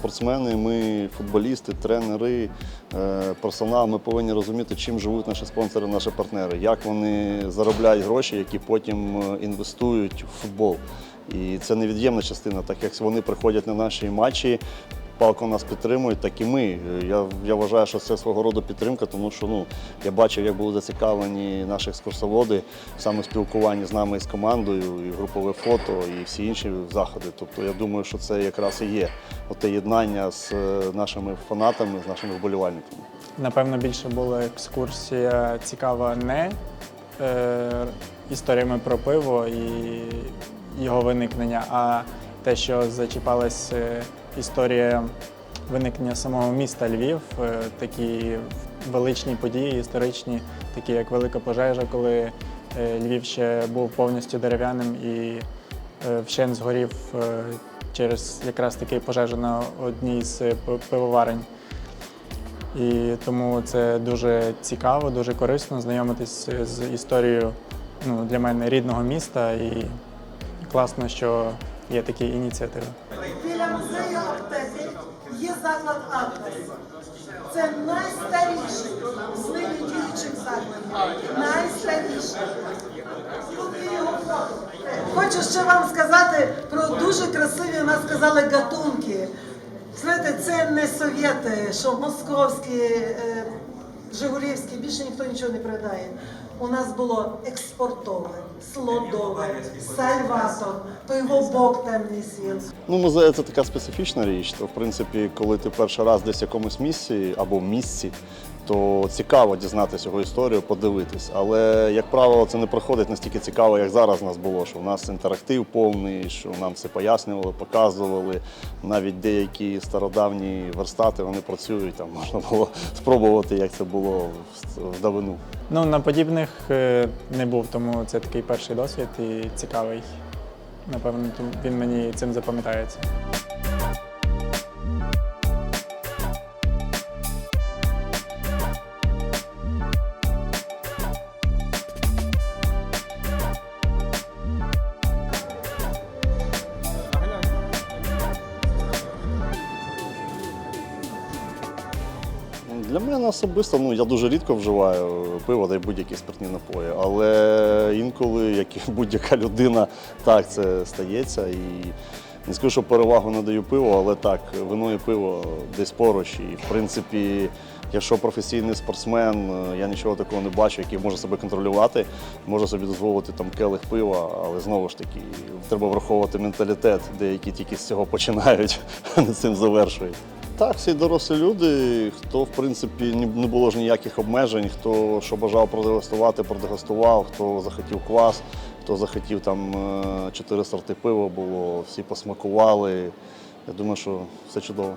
спортсмени, ми футболісти, тренери, е, персонал. Ми повинні розуміти, чим живуть наші спонсори, наші партнери, як вони заробляють гроші, які потім е, інвестують в футбол. І це невід'ємна частина, так як вони приходять на наші матчі. Палко нас підтримують, так і ми. Я, я вважаю, що це свого роду підтримка, тому що ну, я бачив, як були зацікавлені наші екскурсоводи саме в спілкуванні з нами і з командою, і групове фото, і всі інші заходи. Тобто я думаю, що це якраз і є те єднання з е, нашими фанатами, з нашими вболівальниками. Напевно, більше була екскурсія цікава не е, історіями про пиво і його виникнення, а те, що зачіпалась е, історія виникнення самого міста Львів, е, такі величні події, історичні, такі як Велика пожежа, коли е, Львів ще був повністю дерев'яним і вщент згорів через якраз таки пожежу на одній з пивоварень. І тому це дуже цікаво, дуже корисно знайомитись з історією ну, для мене рідного міста. І класно, що є такі ініціативи. Біля музею аптеки є заклад Атлас. Це найстаріший з нині діючих закладів. Найстаріший. Тут є його фото. Хочу ще вам сказати про дуже красиві, нас сказали, гатунки. Знаєте, це не совєти, що московські, е, жигулівські, більше ніхто нічого не передає. У нас було експортове, слодове, сальватор, то його Бог темний світ. Ну, музей це така специфічна річ. То, в принципі, коли ти перший раз десь в якомусь місці або в місці, то цікаво дізнатися його історію, подивитись. Але, як правило, це не проходить настільки цікаво, як зараз у нас було, що у нас інтерактив повний, що нам все пояснювали, показували. Навіть деякі стародавні верстати вони працюють, там можна було спробувати, як це було в- в давину. Ну, на подібних е, не був, тому це такий перший досвід і цікавий. Напевно, він мені цим запам'ятається. Для мене особисто, ну я дуже рідко вживаю пиво та й будь-які спиртні напої, але інколи, як і будь-яка людина, так це стається. І не скажу, що перевагу надаю пиву, але так, вино і пиво десь поруч. І в принципі, якщо професійний спортсмен, е, я нічого такого не бачу, який може себе контролювати, може собі дозволити там келих пива, але знову ж таки, треба враховувати менталітет, деякі тільки з цього починають, а не цим завершують. Так, всі дорослі люди, хто в принципі не було ж ніяких обмежень, хто що бажав продегустувати, продегустував, хто захотів квас, хто захотів там е, чотири сорти пива було, всі посмакували. Я думаю, що все чудово.